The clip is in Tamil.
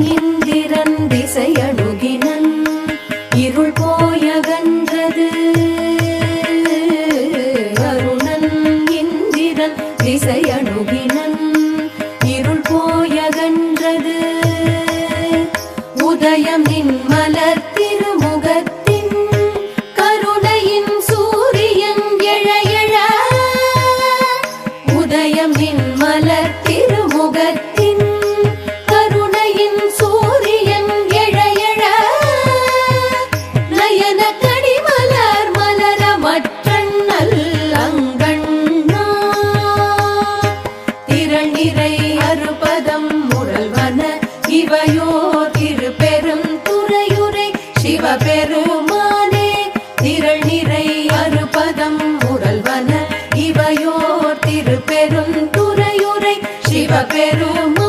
இந்திரன் திசையணுகினன் இருள் போயகன்றது. அருணன் இந்திரன் திசையணுகினன் இருள் போயகன்றது. உதயம் நின் மலர் திருமுகத்தின். கருணையின் சூரியன் திரணிரை அறுபதம் முரல்வன இவையோ திருப்பெரும் துறையுரை சிவபெருமானே. திரள்நிறை அறுபதம் முரல்வன இவையோ திருப்பெரும் துறையுரை சிவபெருமானே.